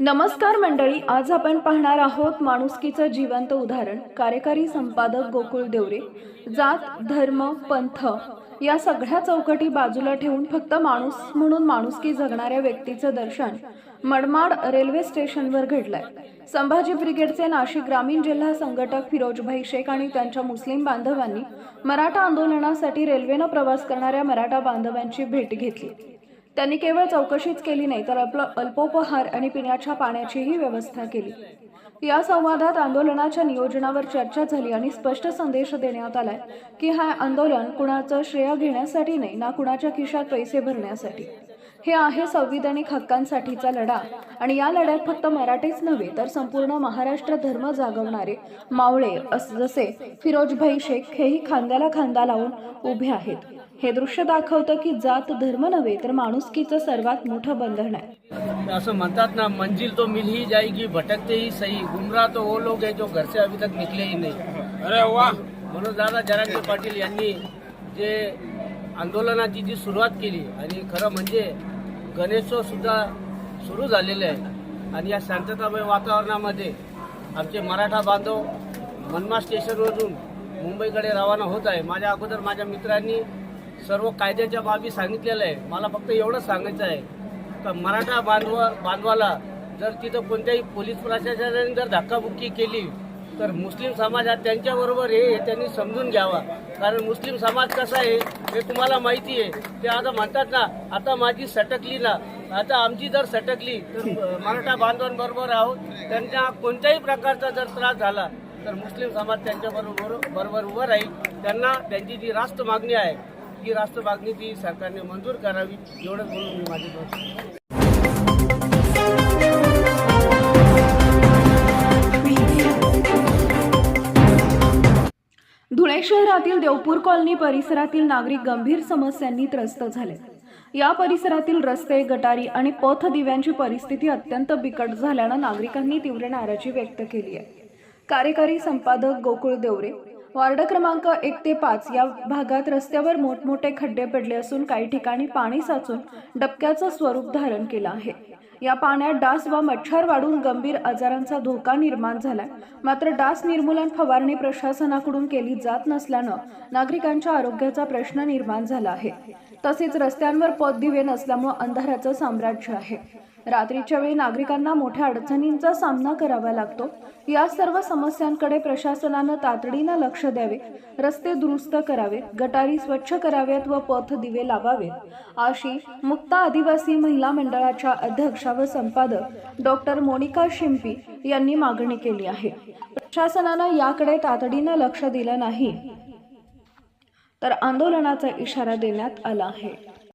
नमस्कार मंडळी आज आपण पाहणार आहोत माणुसकीचं जिवंत उदाहरण कार्यकारी संपादक गोकुळ देवरे जात धर्म पंथ या सगळ्या चौकटी बाजूला ठेवून फक्त माणूस म्हणून माणुसकी जगणाऱ्या व्यक्तीचं दर्शन मडमाड रेल्वे स्टेशनवर घडलंय. संभाजी ब्रिगेडचे नाशिक ग्रामीण जिल्हा संघटक फिरोजभाई शेख आणि त्यांच्या मुस्लिम बांधवांनी मराठा आंदोलनासाठी रेल्वेनं प्रवास करणाऱ्या मराठा बांधवांची भेट घेतली. त्यांनी केवळ चौकशीच केली नाही तर आपलं अल्पोपहार आणि पिण्याच्या पाण्याचीही व्यवस्था केली. या संवादात आंदोलनाच्या नियोजनावर चर्चा झाली आणि स्पष्ट संदेश देण्यात आलाय की हा आंदोलन कुणाचं श्रेय घेण्यासाठी नाही ना कुणाच्या खिशात पैसे भरण्यासाठी. हे आहे संविधानिक हक्कांसाठीचा लढा. आणि या लढ्यात फक्त मराठीच नव्हे तर संपूर्ण महाराष्ट्र धर्म जागवणारे मावळे अस जसे फिरोजभाई शेख हेही खांद्याला खांदा लावून उभे आहेत. हे दृश्य दाखवतं की जात धर्म नव्हे तर माणुसकीचं सर्वात मोठं बंधन आहे. असं म्हणतात ना मंजिल तो मिल ही जाएगी भटकते ही सही. गुमराह तो वो लोग हैं जो घर से अभी तक निकले ही नहीं. अरे वाह! म्हणून दादा जरांगे पाटील यांनी जे आंदोलनाची जी सुरुवात केली आणि खरं म्हणजे गणेशोत्सव सुद्धा सुरू झालेले आहे. आणि या शांततामय वातावरणामध्ये आमचे मराठा बांधव मनमा स्टेशनवरून मुंबईकडे रवाना होत आहे. माझ्या अगोदर माझ्या मित्रांनी सर्व कायद्याच्या बाबी सांगितलेल्या आहे मला फक्त एवढंच सांगायचं आहे का मराठा बांधव बांधवाला जर तिथं कोणत्याही पोलीस प्रशासनाने जर धक्काबुक्की केली तर मुस्लिम समाज हा त्यांच्याबरोबर हे त्यांनी समजून घ्यावा. कारण मुस्लिम समाज कसा आहे? हे तुम्हाला माहिती आहे ते आता म्हणतात ना आता माझी सटकली ना आता आमची जर सटकली तर मराठा बांधवांबरोबर आहोत. त्यांना कोणत्याही प्रकारचा जर त्रास झाला तर मुस्लिम समाज त्यांच्याबरोबर बरोबर उभं राहील. त्यांना त्यांची जी राष्ट्र मागणी आहे ही राष्ट्र मागणी ती सरकारने मंजूर करावी एवढंच बोलून मी माझी शहरातील देवपूर कॉलनी परिसरातील नागरिक गंभीर समस्यांनी त्रस्त झाले. या परिसरातील रस्ते गटारी आणि पथ दिव्यांची परिस्थिती अत्यंत बिकट झाल्यानं नागरिकांनी तीव्र नाराजी व्यक्त केली आहे. कार्यकारी संपादक गोकुळ देवरे वार्ड क्रमांक एक ते पाच या भागात रस्त्यावर मोठमोठे खड्डे पडले असून काही ठिकाणी पाणी साचून डबक्याचं स्वरूप धारण केलं आहे. या पाण्यात डास वा मच्छर वाढून गंभीर आजारांचा धोका निर्माण झालाय. मात्र डास निर्मूलन फवारणी प्रशासनाकडून केली जात नसल्यानं नागरिकांच्या आरोग्याचा प्रश्न निर्माण झाला आहे. तसेच रस्त्यांवर पददिवे नसल्यामुळे अंधाराचं साम्राज्य आहे. रात्रीच्या वेळी नागरिकांना मोठ्या अडचणींचा सामना करावा लागतो. या सर्व समस्यांकडे प्रशासनानं तातडीनं लक्ष द्यावे रस्ते दुरुस्त करावे गटारी स्वच्छ कराव्यात व पथ दिवे लावावेत अशी मुक्ता आदिवासी महिला मंडळाच्या अध्यक्षा व संपादक डॉक्टर मोनिका शिंपी यांनी मागणी केली आहे. प्रशासनानं याकडे तातडीनं लक्ष दिलं नाही. तर आंदोलनाचा इशारा देण्यात आला आहे.